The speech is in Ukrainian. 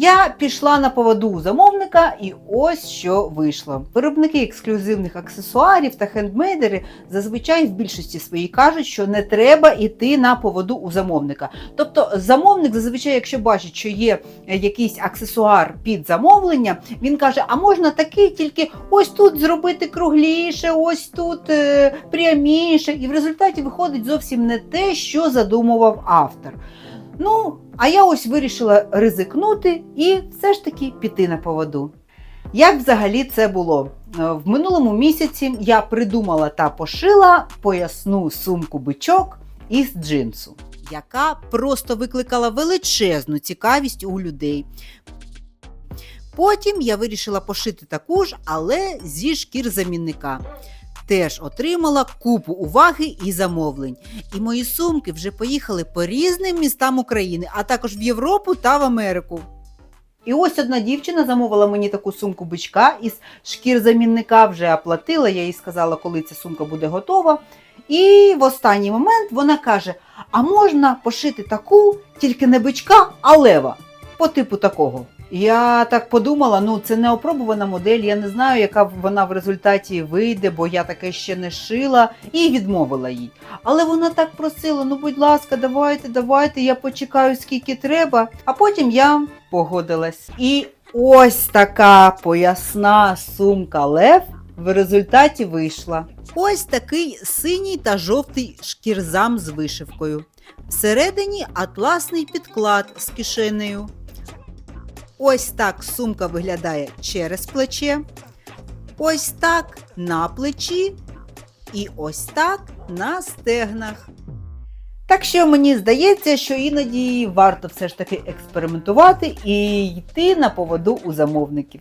Я пішла на поводу у замовника, і ось що вийшло. Виробники ексклюзивних аксесуарів та хендмейдери зазвичай в більшості своїй кажуть, що не треба йти на поводу у замовника. Тобто, замовник зазвичай, якщо бачить, що є е, якийсь аксесуар під замовлення, він каже: а можна такий, тільки ось тут зробити кругліше, ось тут е, пряміше. І в результаті виходить зовсім не те, що задумував автор. Ну, а я ось вирішила ризикнути і все ж таки піти на поводу. Як взагалі це було? Е, В минулому місяці я придумала та пошила поясну сумку бичок із джинсу, яка просто викликала величезну цікавість у людей. Потім я вирішила пошити таку ж, але зі шкір замінника. Теж отримала купу уваги і замовлень. І мої сумки вже поїхали по різним містам України, а також в Європу та в Америку. І ось одна дівчина замовила мені таку сумку бичка із шкір замінника, вже оплатила, я їй сказала, коли ця сумка буде готова. І в останній момент вона каже: а можна пошити таку, тільки не бичка, а лева, по типу такого. Я так подумала, ну це не опробувана модель, я не знаю, яка вона в результаті вийде, бо я таке ще не шила, і відмовила їй. Але вона так просила: ну, будь ласка, давайте, давайте, я почекаю, скільки треба. А потім я погодилась. І ось така поясна сумка Лев в результаті вийшла. Ось такий синій та жовтий шкірзам з вишивкою. Всередині атласний підклад з кишенею. Ось так сумка виглядає через плече. Ось так на плечі. І ось так на стегнах. Так що мені здається, що іноді варто все ж таки експериментувати і йти на поводу у замовників.